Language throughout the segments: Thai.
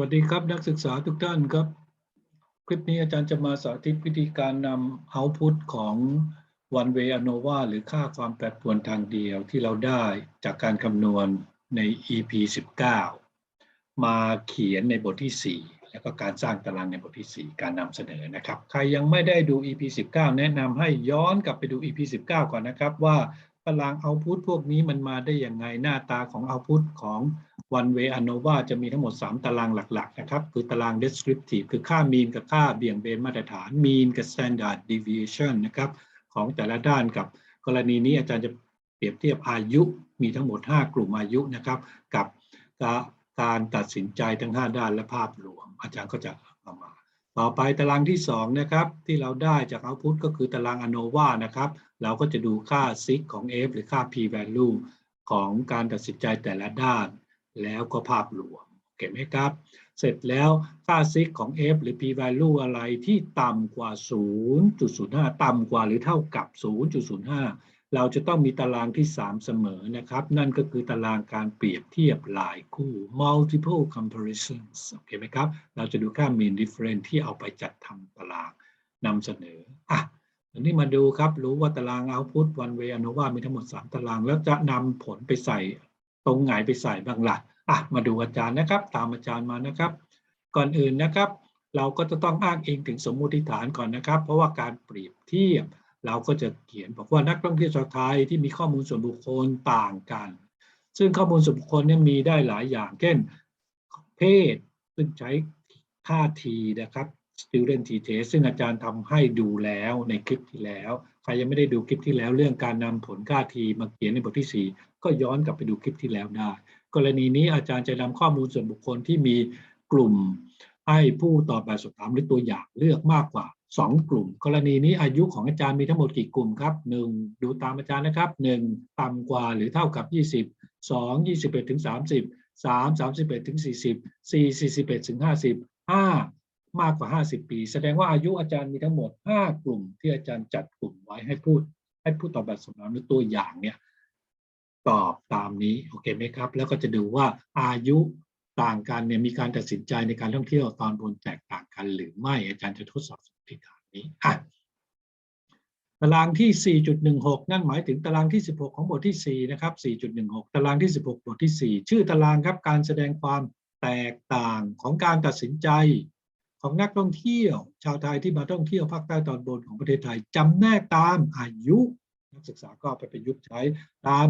วัสดีครับนักศึกษาทุกท่านครับ คลิปนี้อาจารย์จะมาสาธิตวิธีการนำ output ของ one way ANOVA หรือค่าความแปรปรวนทางเดียวที่เราได้จากการคำนวณใน EP 19 มาเขียนในบทที่ 4 แล้วก็การสร้างตารางในบทที่ 4 การนำเสนอนะครับ ใครยังไม่ได้ดู EP 19 แนะนำให้ย้อนกลับไปดู EP 19 ก่อนนะครับ ว่าตาราง output พวกนี้มันมาได้ยังไงหน้าตาของ output ของ one way ANOVA จะมีทั้งหมด 3 ตารางหลัก ๆ นะครับ คือตาราง descriptive คือค่า mean กับค่าเบี่ยงเบนมาตรฐาน mean กับ standard deviation นะครับ ของแต่ละด้านกับกรณีนี้อาจารย์จะเปรียบเทียบอายุมีทั้งหมด 5 กลุ่มอายุนะครับ กับการตัดสินใจทั้ง 5 ด้านและภาพรวม อาจารย์ก็จะเอามา ต่อไปตารางที่ 2 นะครับ ที่เราได้จาก output ก็คือตาราง ANOVA นะครับ เราก็จะดูค่า sig ของ f หรือค่า p value ของการตัดสินใจแต่ละด้าน แล้วก็ภาพรวมเก็บไหมครับ เสร็จแล้วค่า sig ของ f หรือ p value อะไรที่ต่ำกว่า 0.05 ต่ำกว่าหรือเท่ากับ 0.05 เราจะต้องมีตารางที่ 3 เสมอนะครับ นั่นก็คือตารางการเปรียบเทียบหลายคู่ multiple comparisons โอเคไหมครับ เราจะดูค่า mean difference ที่เอาไปจัดทำตารางนำเสนออะอันนี้มาดูครับ รู้ว่าตาราง output one way ANOVA มีทั้งหมด 3 ตาราง แล้วจะนำผลไปใส่ ตรงไหนไปใส่บ้างล่ะอะมาดูอาจารย์นะครับ ตามอาจารย์มานะครับ ก่อนอื่นนะครับ เราก็จะต้องอ้างอิงถึงสมมุติฐานก่อนนะครับ เพราะว่าการเปรียบเทียบ เราก็จะเขียนบอกว่านักท่องเที่ยวชาวไทยที่มีข้อมูลส่วนบุคคลต่างกัน ซึ่งข้อมูลส่วนบุคคลเนี่ยมีได้หลายอย่าง เช่น เพศซึ่งใช้ค่า T นะครับ student t test ซึ่งอาจารย์ทำให้ดูแล้วในคลิปที่แล้ว ใครยังไม่ได้ดูคลิปที่แล้วเรื่องการนำผลค่า T มาเขียนในบทที่4 ก็ย้อนกลับไปดูคลิปที่แล้วได้ กรณีนี้อาจารย์จะนำข้อมูลส่วนบุคคลที่มีกลุ่มให้ผู้ตอบแบบสอบถามหรือตัวอย่างเลือกมากกว่า 2 กลุ่ม กรณีนี้อายุของอาจารย์มีทั้งหมดกี่กลุ่มครับ 1 ดูตามอาจารย์นะครับ 1 ต่ำกว่าหรือเท่ากับ 20 2 21ถึง30 3 31ถึง40 4 41ถึง50 5 มากกว่า 50 ปี แสดงว่าอายุอาจารย์มีทั้งหมด 5 กลุ่มที่อาจารย์จัดกลุ่มไว้ให้พูด ให้ผู้ตอบแบบสอบถามหรือตัวอย่างเนี่ย ตอบตามนี้โอเคไหมครับ แล้วก็จะดูว่าอายุต่างกันเนี่ยมีการตัดสินใจในการท่องเที่ยวตอนบนแตกต่างกัน หรือไม่อาจารย์จะทดสอบสมมติฐานนี้อะตารางที่ 4.16 นั่นหมายถึงตารางที่ 16 ของบทที่ 4 นะครับ 4.16 ตารางที่ 16 บทที่ 4 ชื่อตารางครับการแสดงความแตกต่างของการตัดสินใจของนักท่องเที่ยว ชาวไทยที่มาท่องเที่ยวภาคใต้ตอนบนของประเทศไทยจำแนกตามอายุ นักศึกษาก็ไปประยุกต์ใช้ตาม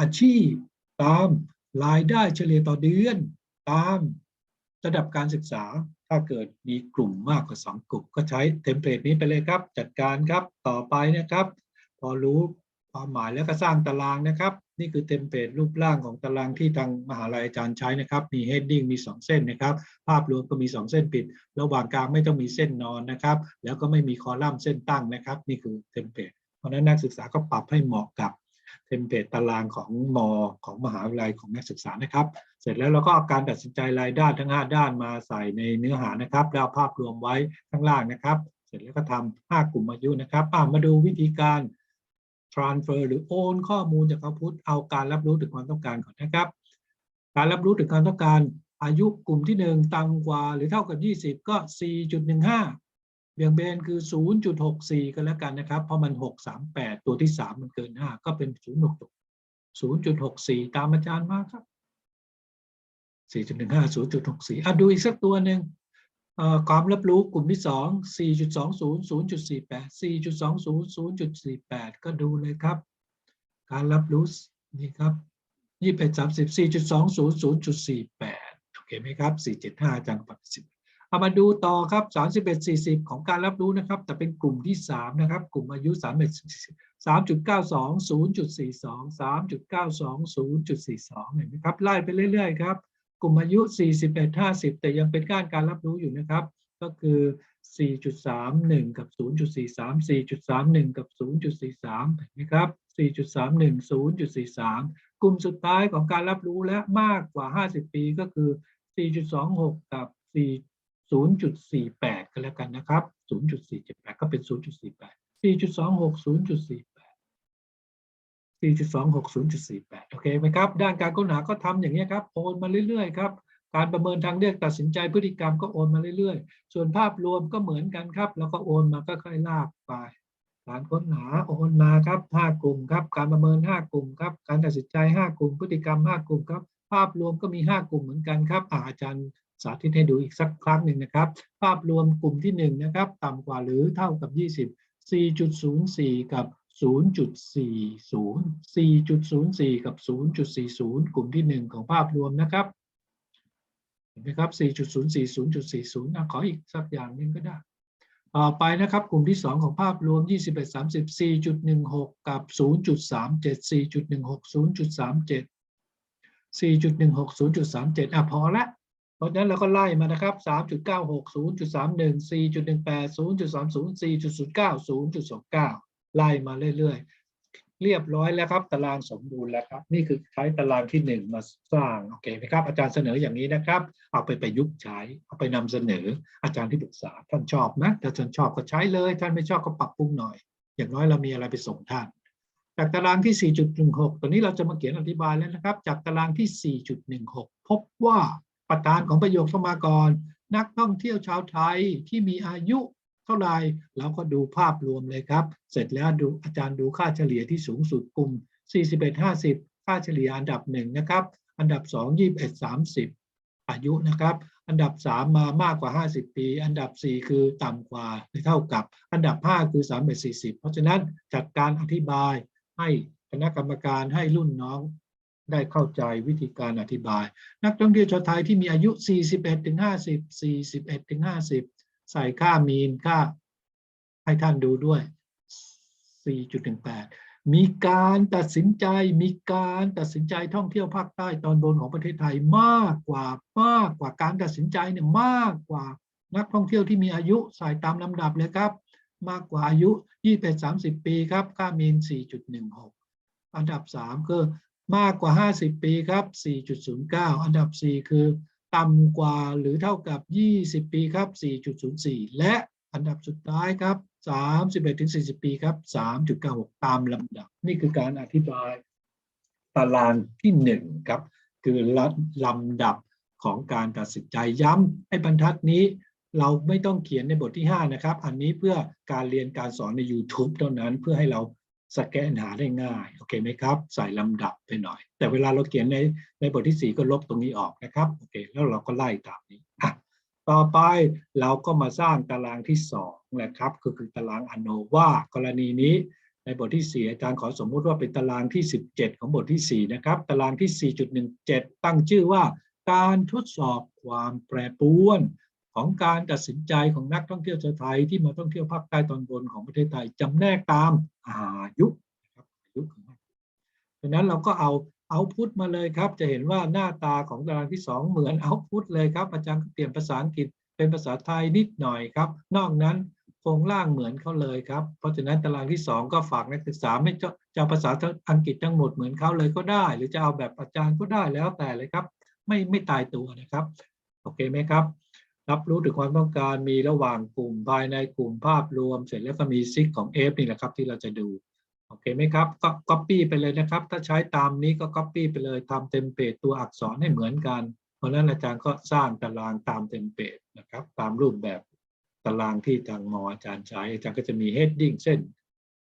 อาชีพ ตามรายได้เฉลี่ยต่อเดือน ตามระดับการศึกษา ถ้าเกิดมีกลุ่มมากกว่า 2 กลุ่ม ก็ใช้เทมเพลตนี้ไปเลยครับ จัดการครับต่อไปนะครับ พอรู้ความหมายแล้วก็สร้างตารางนะครับ นี่คือเทมเพลตรูปร่างของตารางที่ทางมหาลัยอาจารย์ใช้นะครับ มี heading มี 2 เส้นนะครับ ภาพรวมก็มี 2 เส้นปิด ระหว่างกลางไม่ต้องมีเส้นนอนนะครับ แล้วก็ไม่มีคอลัมน์เส้นตั้งนะครับ นี่คือเทมเพลตเพราะนั้นนักศึกษาก็ปรับให้เหมาะกับ เทมเพลตตารางของมอของมหาวิทยาลัยของนักศึกษานะครับ เสร็จแล้วเราก็เอาการตัดสินใจรายด้านทั้ง 5 ด้านมาใส่ในเนื้อหานะครับแล้วภาพรวมไว้ข้างล่างนะครับ เสร็จแล้วก็ทำ5กลุ่มอายุนะครับมาดูวิธีการ transfer หรือโอนข้อมูลจากเอาพุทธเอาการรับรู้ถึงความต้องการก่อนนะครับ การรับรู้ถึงความต้องการอายุกลุ่มที่ 1ต่ำกว่า หรือเท่ากับ 20 ก็ 4.15 เบี่ยงเบนคือ 0.64 กันแล้วกันนะครับ เพราะมัน 638 ตัวที่ 3 มันเกิน 5 ก็เป็น0.64 ตามอาจารย์มากครับ 4.15 0.64อะดูอีกสักตัวหนึ่งความรับรู้กลุ่มที่ 2 4.20 0.48 4.20 0.48 ก็ดูเลยครับ การรับรู้นี่ครับ21 30 4.20 0.48 โอเคไหมครับ 475จารย์ปฏิสิทธิ์ เอามาดูต่อครับ31 40 ของการรับรู้นะครับ แต่เป็นกลุ่มที่ 3 นะครับ กลุ่มอายุ3 3.92 0.42 3.92 0.42เห็นไหมครับไล่ไปเรื่อยๆครับ กลุ่มอายุ 41 50 แต่ยังเป็นการการรับรู้อยู่นะครับ ก็คือ 4.31 กับ 0.43 4.31 กับ 0.43เห็นไหมครับ 4.31 0.43 กลุ่มสุดท้ายของการรับรู้และมากกว่า 50 ปีก็คือ 4.26 กับ4 0.48 ก็แล้วกันนะครับ 0.478 ก็เป็น 0.48 4.26 0.48 4.26 0.48 โอเคไหมครับ ด้านการค้นหาก็ทำอย่างนี้ครับ โอนมาเรื่อยๆครับ การประเมินทางเลือกตัดสินใจพฤติกรรมก็โอนมาเรื่อยๆ ส่วนภาพรวมก็เหมือนกันครับ แล้วก็โอนมาก็ค่อยลากไป การค้นหาโอนมาครับห้ากลุ่มครับ การประเมินห้ากลุ่มครับ การตัดสินใจห้ากลุ่ม พฤติกรรมห้ากลุ่มครับ ภาพรวมก็มีห้ากลุ่มเหมือนกันครับอ่าอาจารย์ สาธิตให้ดูอีกสักครั้งหนึ่งนะครับ ภาพรวมกลุ่มที่หนึ่งนะครับต่ำกว่าหรือเท่ากับ 20 4.04 กับ 0.40 4.04 กับ 0.40 กลุ่มที่หนึ่งของภาพรวมนะครับเห็นไหมครับ 4.04 0.40อะขออีกสักอย่างนึงก็ได้ ต่อไปนะครับกลุ่มที่ 2 ของภาพรวม 21 30 4.16 กับ 0.37 4.16 0.37 4.16 0.37อะพอละ ราะฉะนั้นเราก็ไล่มานะครับ3.96 0.31 4.18 0.30 4.09 0.29 ไล่มาเรื่อยๆ เรียบร้อยแล้วครับ ตารางสมบูรณ์แล้วครับ นี่คือใช้ตารางที่หนึ่งมาสร้าง โอเคไหมครับ อาจารย์เสนออย่างนี้นะครับ เอาไปประยุกต์ใช้ เอาไปนำเสนออาจารย์ที่ปรึกษา ท่านชอบนะถ้าท่านชอบก็ใช้เลย ท่านไม่ชอบก็ปรับปรุงหน่อย อย่างน้อยเรามีอะไรไปส่งท่าน จากตารางที่ 4.16ตัวนี้เราจะมาเขียนอธิบายแล้วนะครับ จากตารางที่ 4.16 พบว่า ประธานของประโยคสมากรนักท่องเที่ยวชาวไทยที่มีอายุเท่าไหร่เราก็ดูภาพรวมเลยครับ เสร็จแล้วดูอาจารย์ดูค่าเฉลี่ยที่สูงสุดกลุ่ม 41-50 ค่าเฉลี่ยอันดับหนึ่งนะครับ อันดับ 2 21-30 อายุนะครับ อันดับ 3 มามากกว่า 50 ปี อันดับ 4 คือต่ำกว่าหรือเท่ากับ อันดับ 5 คือ3 40 เพราะฉะนั้นจัดการอธิบายให้คณะกรรมการให้รุ่นน้อง ได้เข้าใจวิธีการอธิบาย นักท่องเที่ยวชาวไทยที่มีอายุ 41ถึง50 41ถึง50 ใส่ค่ามีนค่าให้ท่านดูด้วย 4.18 มีการตัดสินใจมีการตัดสินใจท่องเที่ยวภาคใต้ตอนบนของประเทศไทยมากกว่ามากกว่าการตัดสินใจเนี่ยมากกว่านักท่องเที่ยวที่มีอายุใส่ตามลำดับเลยครับ มากกว่าอายุ 21-30 ปีครับ ค่ามีน 4.16 อันดับ 3 คือ มากกว่า 50 ปีครับ 4.09 อันดับ 4 คือ ต่ำกว่าหรือเท่ากับ 20 ปีครับ 4.04 และอันดับสุดท้ายครับ 31ถึง40 ปีครับ 3.96 ตามลำดับ นี่คือการอธิบายตารางที่ 1 ครับ คือลำดับของการตัดสินใจย้ำให้บรรทัดนี้เราไม่ต้องเขียนในบทที่ 5 นะครับ อันนี้เพื่อการเรียนการสอนใน YouTube เท่านั้นเพื่อให้เรา สแกนหาได้ง่ายโอเคไหมครับ ใส่ลำดับไปหน่อย แต่เวลาเราเขียนในในบทที่ 4 ก็ลบตรงนี้ออกนะครับโอเคแล้วเราก็ไล่ตามนี้อะต่อไปเราก็มาสร้างตารางที่2นะครับก็คือตารางอโนวากรณีนี้ในบทที่ 4 อาจารย์ขอสมมุติว่าเป็นตารางที่ 17 ของบทที่ 4 นะครับ ตารางที่ 4.17 ตั้งชื่อว่าการทดสอบความแปรปรวน ของการตัดสินใจของนักท่องเที่ยวชาวไทยที่มาท่องเที่ยวภาคใต้ตอนบนของประเทศไทยจำแนกตามอายุนะครับอายุของมันดังนั้นเราก็เอาเอาพุทมาเลยครับ จะเห็นว่าหน้าตาของตารางที่ 2 เหมือนเอาพุทเลยครับ อาจารย์ก็เปลี่ยนภาษาอังกฤษเป็นภาษาไทยนิดหน่อยครับ นอกนั้นโครงร่างเหมือนเขาเลยครับ เพราะฉะนั้นตารางที่ 2 ก็ฝากนักศึกษาไม่จะจะภาษาอังกฤษทั้งหมดเหมือนเขาเลยก็ได้ หรือจะเอาแบบอาจารย์ก็ได้แล้วแต่เลยครับ ไม่ไม่ตายตัวนะครับ โอเคไหมครับ รับรู้ถึงความต้องการมีระหว่างกลุ่มภายในกลุ่มภาพรวม เสร็จแล้วก็มีซิกของ F นี่แหละครับที่เราจะดูโอเคไหมครับก็ Copy ไปเลยนะครับ ถ้าใช้ตามนี้ก็ Copy ไปเลยทำเต็มเพจตัวอักษรให้เหมือนกัน เพราะนั้นอาจารย์ก็สร้างตารางตามเต็มเพจนะครับ ตามรูปแบบตารางที่ทางมออาจารย์ใช้อาจารย์ก็จะมี heading เส้น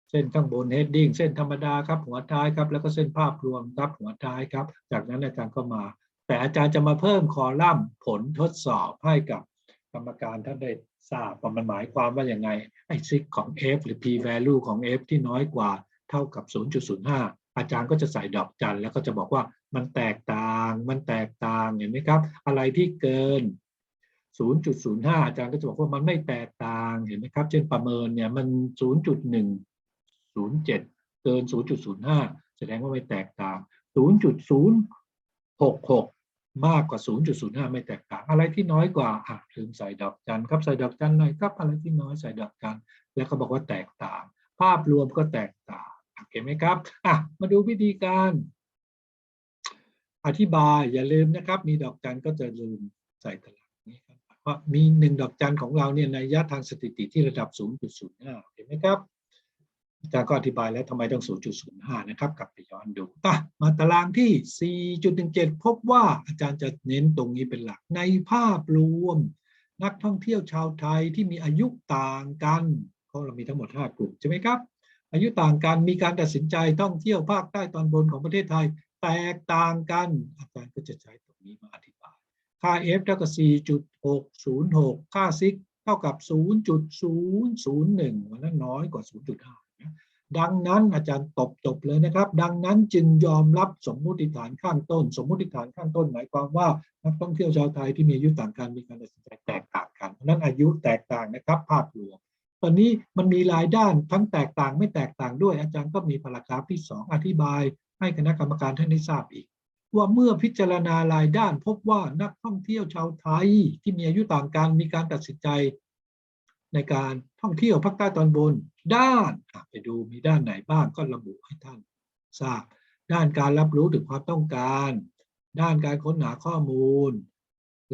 เส้นข้างบน heading เส้นธรรมดาครับหัวท้ายครับแล้วก็เส้นภาพรวมครับหัวท้ายครับ จากนั้นอาจารย์ก็มา แต่อาจารย์จะมาเพิ่มคอลัมน์ผลทดสอบให้กับกรรมการท่านได้ทราบว่ามันหมายความว่าอย่างไงไอ้ซิกของ f หรือ p value ของ f ที่น้อยกว่าเท่ากับ 0.05 อาจารย์ก็จะใส่ดอกจันแล้วก็จะบอกว่ามันแตกต่าง มันแตกต่างเห็นไหมครับ อะไรที่เกิน 0.05 อาจารย์ก็จะบอกว่ามันไม่แตกต่างเห็นไหมครับ เช่นประเมินเนี่ยมัน 0.107 เกิน 0.05 แสดงว่าไม่แตกต่าง 0.066 มากกว่า 0.05 ไม่แตกต่าง อะไรที่น้อยกว่าอะลืมใส่ดอกจันครับใส่ดอกจันหน่อยครับอะไรที่น้อยใส่ดอกจันแล้วก็บอกว่าแตกต่าง ภาพรวมก็แตกต่างโอเคไหมครับอะมาดูวิธีการ อธิบายอย่าลืมนะครับ มีดอกจันก็จะลืมใส่ตารางนี้ครับเพรามีหนึ่งดอกจันของเราเนี่ยในยะทางสถิติที่ระดับ 0.05เห็นไหมครับ อาจารย์ก็อธิบายแล้วทำไมต้อง 0.05 นะครับ กลับไปย้อนดูต่ะมาตารางที่ 4.17 พบว่าอาจารย์จะเน้นตรงนี้เป็นหลัก ในภาพรวม นักท่องเที่ยวชาวไทยที่มีอายุต่างกันเพราะเรามีทั้งหมด 5 กลุ่มใช่ไหมครับ อายุต่างกันมีการตัดสินใจท่องเที่ยวภาคใต้ตอนบนของประเทศไทย แตกต่างกัน อาจารย์ก็จะใช้ตรงนี้มาอธิบาย ค่า F เท่ากับ 4.606 ค่าซิกเท่ากับ 0.001วันนั้นน้อยกว่า 0.5 ดังนั้นอาจารย์ตบจบเลยนะครับ ดังนั้นจึงยอมรับสมมุติฐานข้างต้น สมมุติฐานข้างต้น หมายความว่านักท่องเที่ยวชาวไทยที่มีอายุต่างกันมีการตัดสินใจแตกต่างกันเพราะนั้นอายุแตกต่างนะครับภาพรวมตอนนี้มันมีหลายด้านทั้งแตกต่างไม่แตกต่างด้วย อาจารย์ก็มีพารากราฟที่ 2 อธิบายให้คณะกรรมการท่านได้ทราบอีก ว่าเมื่อพิจารณารายด้าน พบว่านักท่องเที่ยวชาวไทยที่มีอายุต่างกันมีการตัดสินใจ ในการท่องเที่ยวภาคใต้ตอนบน ด้านไปดูมีด้านไหนบ้างก็ระบุให้ท่านทราบ ด้านการรับรู้ถึงความต้องการ ด้านการค้นหาข้อมูล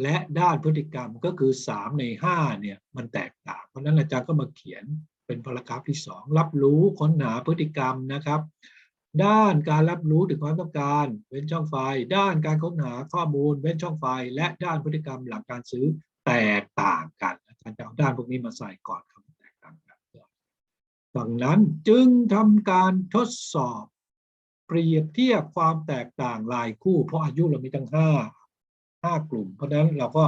และด้านพฤติกรรมก็คือ 3 ใน 5 เนี่ยมันแตกต่าง เพราะฉะนั้นอาจารย์ก็มาเขียนเป็นพารากราฟที่ 2 รับรู้ค้นหาพฤติกรรมนะครับ ด้านการรับรู้ถึงความต้องการเว้นช่องไฟ ด้านการค้นหาข้อมูลเว้นช่องไฟ และด้านพฤติกรรมหลังการซื้อแตกต่างกัน อารจะเอาด้านพวกนี้มาใส่ก่อนครับแตกต่างกันดังนั้นจึงทำการทดสอบ เปรียบเทียบความแตกต่างรายคู่ เพราะอายุเรามีทั้งห้าห้ากลุ่ม เพราะฉะนั้นเราก็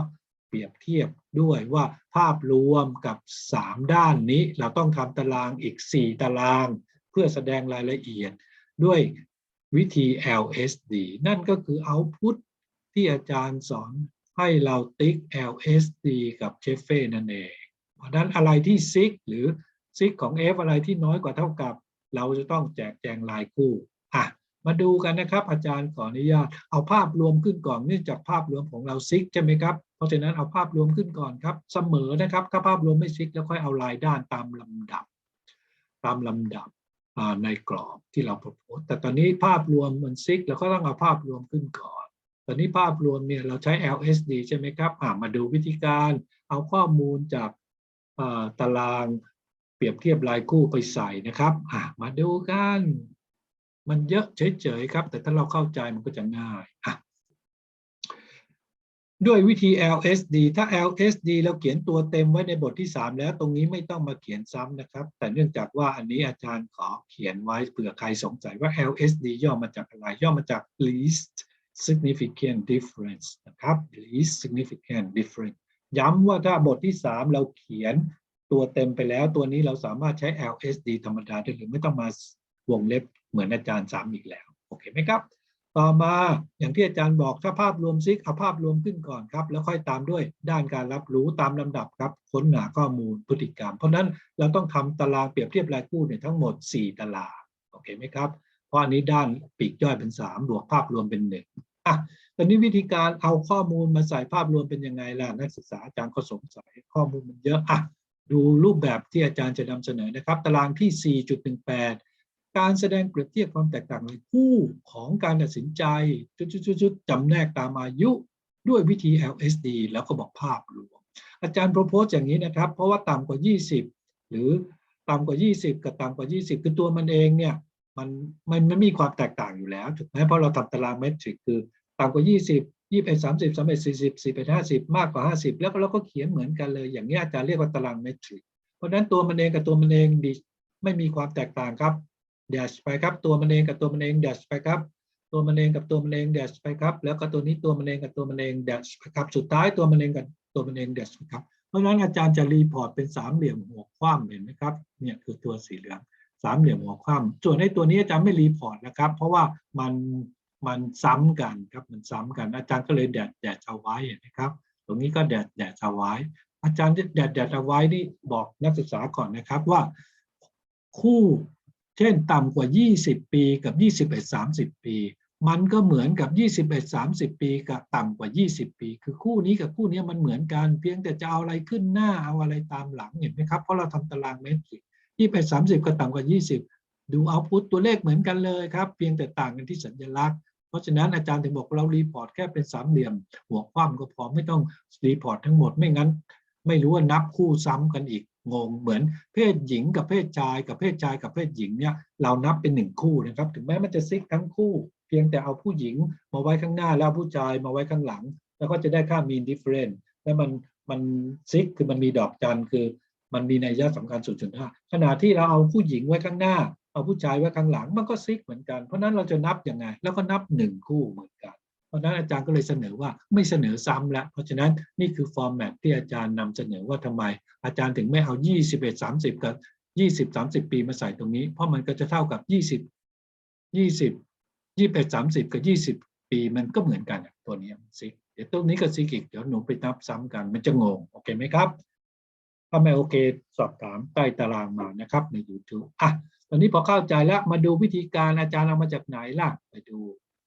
เปรียบเทียบด้วยว่าภาพรวมกับ 3 ด้านนี้เราต้องทำตารางอีก 4 ตาราง เพื่อแสดงรายละเอียดด้วยวิธี LSD นั่นก็คือ output ที่อาจารย์สอน ให้เราติ๊ก LSD กับเชฟเฟ่นั่นเองเพราะนั้นอะไรที่ซิกหรือซิกของ F อะไรที่น้อยกว่าเท่ากับ เราจะต้องแจกแจงรายคู่อะมาดูกันนะครับ อาจารย์ขออนุญาต เอาภาพรวมขึ้นก่อนเนื่องจากภาพรวมของเราซิกใช่ไหมครับเพราะฉะนั้นเอาภาพรวมขึ้นก่อนครับ เสมอนะครับถ้าภาพรวมไม่ซิกแล้วค่อยเอารายด้านตามลำดับ ตามลำดับในกรอบที่เราประโพสแต่ตอนนี้ภาพรวมมันซิกเราก็ต้องเอาภาพรวมขึ้นก่อน ตอนนี้ภาพรวมเนี่ยเราใช้ LSD ใช่ไหมครับมาดูวิธีการเอาข้อมูลจากตารางเปรียบเทียบรายคู่ไปใส่นะครับมาดูกัน มันเยอะเฉยๆครับ แต่ถ้าเราเข้าใจมันก็จะง่ายด้วยวิธี LSD ถ้า LSD เราเขียนตัวเต็มไว้ในบทที่ 3 แล้วตรงนี้ไม่ต้องมาเขียนซ้ำนะครับ แต่เนื่องจากว่าอันนี้อาจารย์ขอเขียนไว้เผื่อใครสงสัยว่า LSD ย่อมาจากอะไรย่อมาจาก least significant difference นะครับ least significant difference ย้ำว่าถ้าบทที่ 3 เราเขียนตัวเต็มไปแล้วตัวนี้เราสามารถใช้ LSD ธรรมดาได้หรือไม่ต้องมาวงเล็บเหมือนอาจารย์ซ้ำอีกแล้ว โอเคไหมครับ ต่อมาอย่างที่อาจารย์บอกถ้าภาพรวมซิกเอาภาพรวมขึ้นก่อนครับ แล้วค่อยตามด้วยด้านการรับรู้ตามลำดับครับ ค้นหาข้อมูลพฤติกรรม เพราะนั้นเราต้องทำตารางเปรียบเทียบรายคู่เนี่ยทั้งหมด 4 ตารางโอเคไหมครับเพราะอันนี้ด้านปีกย่อยเป็น 3 บวกภาพรวมเป็น 1 อะตอนนี้วิธีการเอาข้อมูลมาใส่ภาพรวมเป็นยังไงล่ะนักศึกษาอาจารย์ก็สงสัยข้อมูลมันเยอะอะดูรูปแบบที่อาจารย์จะนำเสนอนะครับ ตารางที่ 4.18 การแสดงเปรียบเทียบความแตกต่างในคู่ของการตัดสินใจจุดๆๆจำแนกตามอายุด้วยวิธี LSD แล้วก็บอกภาพรวม อาจารย์โพสอย่างนี้นะครับ เพราะว่าต่ำกว่า 20 หรือต่ำกว่า 20 กับต่ำกว่า 20 คือตัวมันเองเนี่ย มันมันไม่มีความแตกต่างอยู่แล้วถูกไหมเพราะเราทำตารางเมตริกคือต่ำกว่า 20ยี่สิบเอ็ดสามากกว่าห้าสิบแล้วเราก็เขียนเหมือนกันเลย อย่างนี้อาจารย์เรียกว่าตารางเมตริก เพราะนั้นตัวมันเองกับตัวมันเองดีไม่มีความแตกต่างครับเดชไปครับ ตัวมันเองกับตัวมันเองเดชไปครับตัวมันเองกับตัวมันเองเดชไปครับ แล้วก็ตัวนี้ตัวมันเองกับตัวมันเองเดชไปครับ สุดท้ายตัวมันเองกับตัวมันเองเดชไปครับ เพราะฉะนั้นอาจารย์จะรีพอร์ตเป็นสามเหลี่ยมหัวคว่ำเห็นไหมครับ เนี่ยคือตัวสีเหลือง สามเหลี่ยมหัวคว่ำส่วนในตัวนี้อาจารย์ไม่รีพอร์ตนะครับ เพราะว่ามันมันซ้ำกันครับมันซ้ำกัน อาจารย์ก็เลยแดดแดดเอาไว้นะครับ ตรงนี้ก็แดดแดดเอาไว้ อาจารย์แดดแดดเอาไว้นี่บอกนักศึกษาก่อนนะครับว่าคู่เช่นต่ำกว่า 20 ปีกับ 21 30 ปี มันก็เหมือนกับ 21 30 ปีกับต่ำกว่า 20 ปี คือคู่นี้กับคู่นี้มันเหมือนกัน เพียงแต่จะเอาอะไรขึ้นหน้าเอาอะไรตามหลังเห็นไหมครับ เพราะเราทำตารางเมตริก 21 30กับต่ำกว่า20ดูเอาพุตตัวเลขเหมือนกันเลยครับเพียงแต่ต่างกันที่สัญลักษณ์เพราะฉะนั้นอาจารย์ถึงบอกเรารีพอร์ตแค่เป็นสามเหลี่ยม หัวคว่ำก็พอไม่ต้องรีพอร์ตทั้งหมดไม่งั้น ไม่รู้ว่านับคู่ซ้ำกันอีกงงเหมือนเพศหญิงกับเพศชาย กับเพศชายกับเพศหญิงเนี่ยเรานับเป็นหนึ่งคู่นะครับ ถึงแม้มันจะซิกทั้งคู่ เพียงแต่เอาผู้หญิงมาไว้ข้างหน้าแล้วผู้ชายมาไว้ข้างหลัง แล้วก็จะได้ค่า mean difference แล้วมันมันซิกคือมันมีดอกจันคือ มันมีนัยยะสำคัญ0.5ขณะที่เราเอาผู้หญิงไว้ข้างหน้า เอาผู้ชายไว้ข้างหลังมันก็ซิกเหมือนกัน เพราะนั้นเราจะนับยังไง แล้วก็นับหนึ่งคู่เหมือนกัน เพราะนั้นอาจารย์ก็เลยเสนอว่าไม่เสนอซ้ำล้วเพราะฉะนั้นนี่คือฟอร์แมตที่อาจารย์นำเสนอว่าทำไม อาจารย์ถึงไม่เอา 21 30 กับ 20 30 ปีมาใส่ตรงนี้ เพราะมันก็จะเท่ากับ 20 20 21 30 กับ 20 ปีมันก็เหมือนกันตัวนี้ซิกเดี๋ยวตรงนี้ก็ซิกอีกเดี๋ยวหนูไปนับซ้ำกันมันจะงงโอเคไหมครับ ถ้าไม่โอเคสอบถามใต้ตารางมานะครับใน YouTube อะตอนนี้พอเข้าใจแล้วมาดูวิธีการอาจารย์เอามาจากไหนล่ะไปดู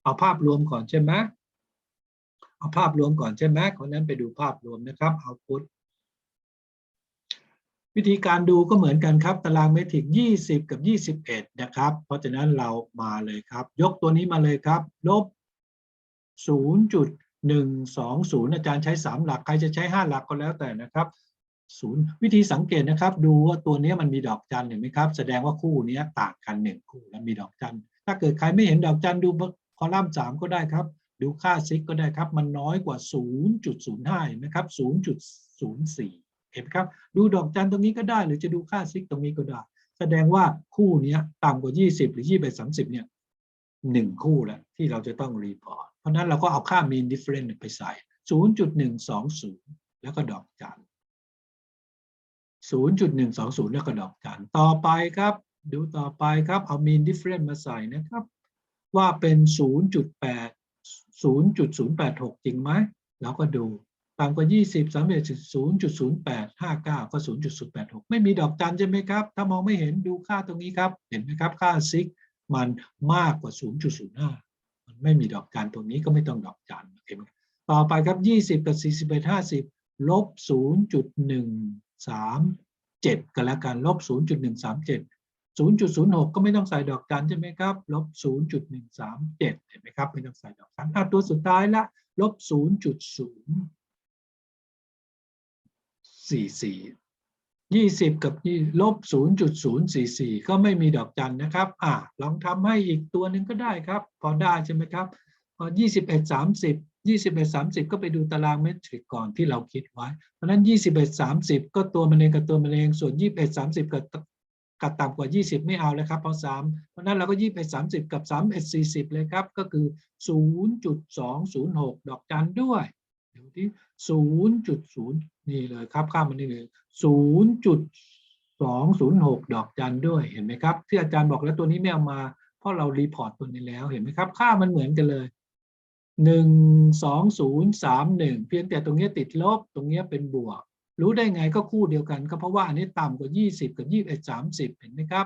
เอาภาพรวมก่อนใช่ไหมเอาภาพรวมก่อนใช่ไหมคนนั้นไปดูภาพรวมนะครับเอาพุทวิธีการดูก็เหมือนกันครับ ตารางเมตริก 20 กับ 21 นะครับ เพราะฉะนั้นเรามาเลยครับ ยกตัวนี้มาเลยครับ ลบ 0.120 อาจารย์ใช้ 3 หลัก ใครจะใช้ 5 หลักก็แล้วแต่นะครับ ศูนย์วิธีสังเกตนะครับ ดูว่าตัวนี้มันมีดอกจันเห็นไหมครับ แสดงว่าคู่นี้ต่างกันหนึ่งคู่แล้วมีดอกจันถ้าเกิดใครไม่เห็นดอกจันดูคอลัมน์สามก็ได้ครับ ดูค่าซิกก็ได้ครับ มันน้อยกว่า 0.05เห็นไหมครับ 0.04 เห็นไหมครับ ดูดอกจันตรงนี้ก็ได้ หรือจะดูค่าซิกตรงนี้ก็ได้ แสดงว่าคู่นี้ต่ำกว่า 20 หรือ 21 30 เนี่ยหนึ่งคู่แล้วที่เราจะต้องรีพอร์ต เพราะนั้นเราก็เอาค่า mean difference ไปใส่ 0.120 แล้วก็ดอกจัน 0.120 แล้วก็ดอกจันต่อไปครับ ดูต่อไปครับ เอา mean difference มาใส่นะครับ ว่าเป็น 0.8 0.086 จริงไหมเราก็ดูต่ำกว่า 20 31 0.0859 ก็ 0.086 ไม่มีดอกจันใช่ไหมครับ ถ้ามองไม่เห็นดูค่าตรงนี้ครับ เห็นไหมครับ ค่าซิกมันมากกว่า 0.05 มันไม่มีดอกจันตรงนี้ก็ไม่ต้องดอกจันโอเคไหมต่อไปครับ 20 กับ 41 50 ลบ 7กันแล้วกันลบ 0.137 0.06 ก็ไม่ต้องใส่ดอกจันใช่ไหมครับลบ 0.137 เห็นไหมครับไม่ต้องใส่ดอกจันอะตัวสุดท้ายละลบ 0.044 20 กับลบ 0.044 ก็ไม่มีดอกจันนะครับ อะลองทำให้อีกตัวหนึ่งก็ได้ครับ พอได้ใช่ไหมครับพอ21 30 21 30 ก็ไปดูตารางเมตริกก่อนที่เราคิดไว้ เพราะฉะนั้น 21 30 ก็ตัวมันเองกับตัวมันเองส่วน 21 30 กับกับต่ำกว่า 20 ไม่เอาเลยครับเพราะ3เพราะนั้นเราก็ 21 30 กับ3 40 เลยครับ ก็คือ 0.206 ดอกจันด้วยเดี๋ยวที่ 0.0 นี่เลยครับข้ามมานี่เลย 0.206 ดอกจันด้วยเห็นไหมครับ ที่อาจารย์บอกแล้วตัวนี้ไม่เอามา เพราะเรารีพอร์ตตัวนี้แล้วเห็นไหมครับ ค่ามันเหมือนกันเลย 12031เพียงแต่ตรงนี้ติดลบตรงนี้เป็นบวก รู้ได้ไงก็คู่เดียวกันก็เพราะว่าอันนี้ต่ำกว่า 20 กับ 21 30 เห็นไหมครับ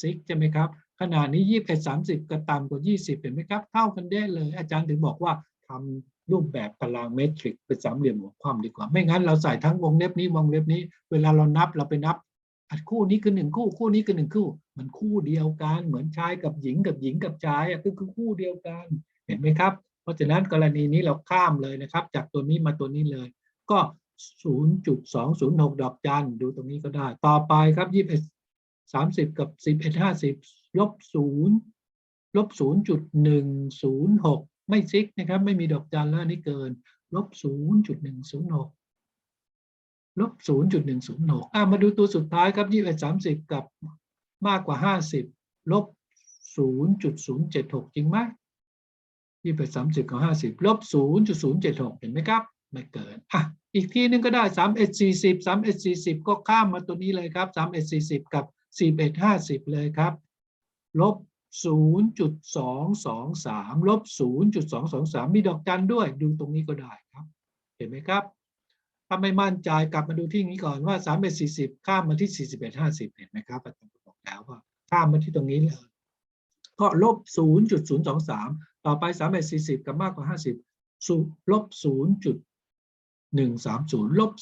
ซิกใช่ไหมครับขนาดนี้ 21 30 กับต่ำกว่า 20 เห็นไหมครับ เท่ากันได้เลย อาจารย์ถึงบอกว่าทำรูปแบบตารางเมตริกเป็นสามเหลี่ยมหัวความดีกว่า ไม่งั้นเราใส่ทั้งวงเล็บนี้วงเล็บนี้ เวลาเรานับเราไปนับอัดคู่นี้คือหนึ่งคู่คู่นี้คือหนึ่งคู่ มันคู่เดียวกัน เหมือนชายกับหญิงกับหญิงกับชายอะก็คือคู่เดียวกัน เห็นไหมครับ เพราะฉะนั้นกรณีนี้เราข้ามเลยนะครับ จากตัวนี้มาตัวนี้เลย ก็ 0.206 ดอกจันดูตรงนี้ก็ได้ ต่อไปครับ21 30 กับ 11 50ลบ0ลบ0.106 ไม่ซิกนะครับ ไม่มีดอกจันแล้วนนี้เกินลบ0.106ลบ0.106อะมาดูตัวสุดท้ายครับ21 30 กับมากกว่า 50ลบ0.076 จริงไหม ยี่สิบสามสิบกับห้าสิบลบศูนย์จุดศูนย์เจ็ดหกเห็นไหมครับ ไม่เกินอะอีกที่นึงก็ได้สามเอ็ดสี่สิบสามเอ็ดสี่สิบก็ข้ามมาตัวนี้เลยครับสามเอ็ดสี่สิบกับสิบเอ็ดห้าสิบเลยครับ ลบศูนย์จุดสองสองสามลบศูนย์จุดสองสองสามมีดอกจันด้วยดูตรงนี้ก็ได้ครับ เห็นไหมครับถ้าไม่มั่นใจกลับมาดูที่นี้ก่อนว่าสามเอ็สี่สิบข้ามมาที่สี่สิบเอ็ดห้าสิบเห็นไหมครับอาจารย์บอกแล้วว่าข้ามมาที่ตรงนี้เลยก็ลบศูนย์จุดศูนย์สองสาม ต่อไป31 40กับมากกว่า50สูลบ0.130ลบ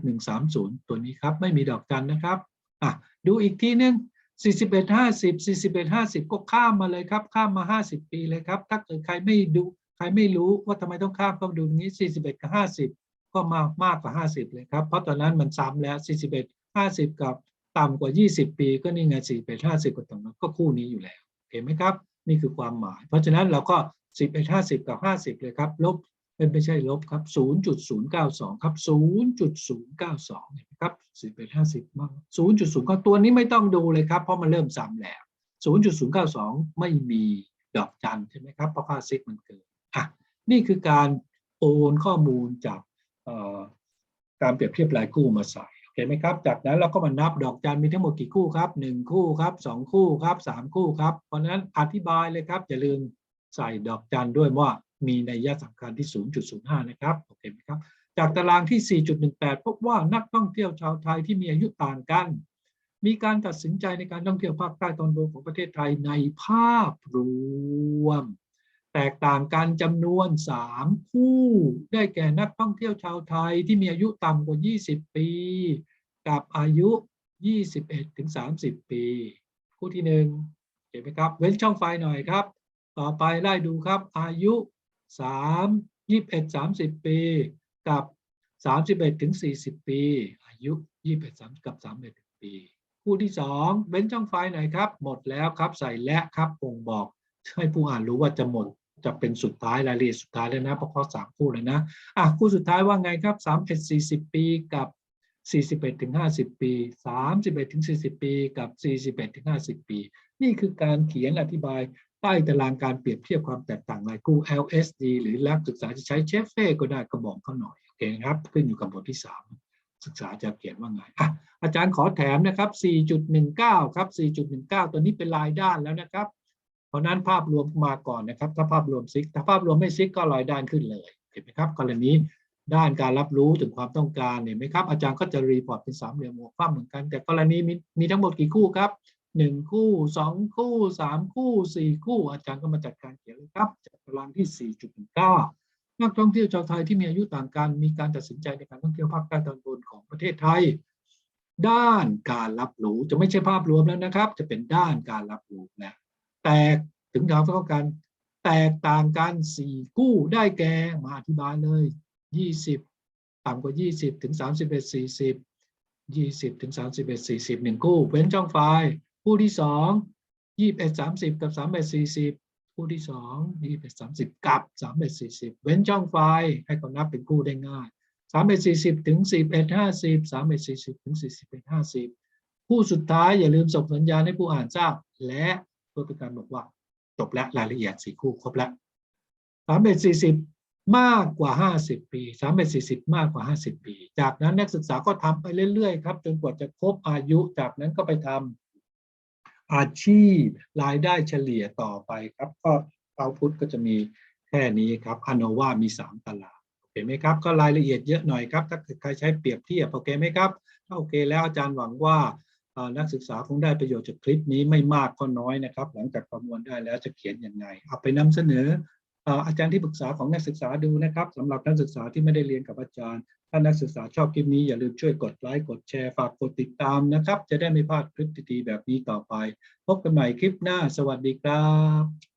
0.130ตัวนี้ครับ ไม่มีดอกจันนะครับอะดูอีกทีนึง41 50 41 50ก็ข้ามมาเลยครับ ข้ามมา50ปีเลยครับ ถ้าเกิดใครไม่ดูใครไม่รู้ว่าทำไมต้องข้ามก็ดูตรงนี้41กับ50ก็มามากกว่า50เลยครับ เพราะตอนนั้นมันซ้ำแล้ว41ห้าสิบกับต่ำกว่ายี่สิบปี ก็นี่ไงสี่เป็นห้าสิบกับต่ำกว่าก็คู่นี้อยู่แล้วเห็นไหมครับ นี่คือความหมาย เพราะฉะนั้นเราก็สิบเป็นห้าสิบกับห้าสิบเลยครับ ลบเป็นไม่ใช่ลบครับศูนย์จุดศูนย์เก้าสองครับศูนย์จุดศูนย์เก้าสองเนไหมครับสิบเป็นห้าสิบมากศูนย์จุดศูนย์ตัวนี้ไม่ต้องดูเลยครับ เพราะมันเริ่มซ้ำแล้วศูนย์จุดศูนย์เก้าสองไม่มีดอกจันใช่ไหมครับ เพราะค่าซิกมันเกินอะนี่คือการโอนข้อมูลจากการเปรียบเทียบรายกู้มาใส่ โอเคไหมครับ จากนั้นเราก็มานับดอกจันมีทั้งหมดกี่คู่ครับหนึ่งคู่ครับสองคู่ครับสามคู่ครับ เพราะฉะนั้นอธิบายเลยครับ อย่าลืมใส่ดอกจันด้วยว่ามีนัยยะสำคัญที่ 0.05 นะครับโอเคไหมครับ จากตารางที่ 4.18 พบว่านักท่องเที่ยวชาวไทยที่มีอายุต่างกัน มีการตัดสินใจในการท่องเที่ยวภาคใต้ตอนบนของประเทศไทยในภาพรวม แตกต่างกันจำนวน 3 คู่ได้แก่นักท่องเที่ยวชาวไทยที่มีอายุต่ำกว่า 20 ปี กับอายุ 21ถึง30 ปี คู่ที่หนึ่งเห็นไหมครับ เว้นช่องไฟหน่อยครับ ต่อไปไล่ดูครับอายุ 3 21 30 ปี กับ 31ถึง40 ปี อายุ 21 3กับ 31 ปี คู่ที่ 2 เว้นช่องไฟหน่อยครับ หมดแล้วครับใส่และครับบ่งบอกให้ผู้อ่านรู้ว่าจะหมด จะเป็นสุดท้ายรายละเอียดสุดท้ายแล้วนะเพราะข้อสามคู่เลยนะอะคู่สุดท้ายว่าไงครับ31 40ปีกับ41ถึง50ปี31ถึง40ปี กับ41ถึง50ปี นี่คือการเขียนอธิบายใต้ตารางการเปรียบเทียบความแตกต่างรายกู้ LSD หรือนักศึกษาจะใช้เชฟเฟ่ก็ได้ก็บอกเขาหน่อยโอเคครับขึ้นอยู่กับบทที่3ศึกษาจะเขียนว่าไงอะอาจารย์ขอแถมนะครับ 4.19 ครับ 4.19 ตัวนี้เป็นรายด้านแล้วนะครับ เพราะนั้นภาพรวมมาก่อนนะครับ ถ้าภาพรวมซิก ถ้าภาพรวมไม่ซิกก็รายด้านขึ้นเลย เห็นไหมครับ กรณีด้านการรับรู้ถึงความต้องการเห็นไหมครับ อาจารย์ก็จะรีพอร์ตเป็นสามเหลี่ยมหัวคว่ำเหมือนกัน แต่กรณีมีมีทั้งหมดกี่คู่ครับหนึ่งคู่สองคู่สามคู่สี่คู่ อาจารย์ก็มาจัดการเขียนเลยครับจากตารางที่สี่จุดหนึ่งเก้านักท่องเที่ยวชาวไทยที่มีอายุต่างกันมีการตัดสินใจในการท่องเที่ยวภาคใต้ตอนบนของประเทศไทย ด้านการรับรู้จะไม่ใช่ภาพรวมแล้วนะครับ จะเป็นด้านการรับรู้นะ แตกถึงทางเท่ากัน แตกต่างกันสี่คู่ได้แก่มาอธิบายเลยยี่สิบต่ำกว่ายี่สิบถึงสามสิบเอ็ดสี่สิบยี่สิบถึงสามสิบเอ็ดสี่สิบหนึ่งคู่เว้นช่องไฟคู่ที่สองยี่สิบเอ็ดสามสิบกับสามเอ็ดสี่สิบคู่ที่สองยี่สิบเอ็ดสามสิบกับสามเอ็ดสี่สิบเว้นช่องไฟให้เขานับเป็นคู่ได้ง่ายสามเอ็ดสี่สิบถึงสิบเอ็ดห้าสิบสามเอ็ดสี่สิบถึงสี่สิบเอ็ดห้าสิบคู่สุดท้ายอย่าลืมส่งสัญญาณให้ผู้อ่านทราบ และ พื่อเป็นการบอกว่าจบแล้วรายละเอียดสี่คู่ครบแล้วสามเอ็ดสี่สิบมากกว่าห้าสิบปีสามเอ็ดสี่สิบมากกว่าห้าสิบปี จากนั้นนักศึกษาก็ทำไปเรื่อยๆครับจนกว่าจะครบอายุจากนั้นก็ไปทำอาชีพรายได้เฉลี่ยต่อไปครับ ก็เอาพุทธก็จะมีแค่นี้ครับอโนวามีสามตารางโอเคไหมครับ ก็รายละเอียดเยอะหน่อยครับ ถ้าใครใช้เปรียบเทียบโอเคไหมครับถ้าโอเคแล้วอาจารย์หวังว่า นักศึกษาคงได้ประโยชน์จากคลิปนี้ไม่มากก็น้อยนะครับ หลังจากประมวลได้แล้วจะเขียนยังไงเอาไปนำเสนออาจารย์ที่ปรึกษาของนักศึกษาดูนะครับสำหรับนักศึกษาที่ไม่ได้เรียนกับอาจารย์ ถ้านักศึกษาชอบคลิปนี้อย่าลืมช่วยกดไลค์กดแชร์ฝากกดติดตามนะครับ จะได้ไม่พลาดคลิปดีๆแบบนี้ต่อไป พบกันใหม่คลิปหน้า สวัสดีครับ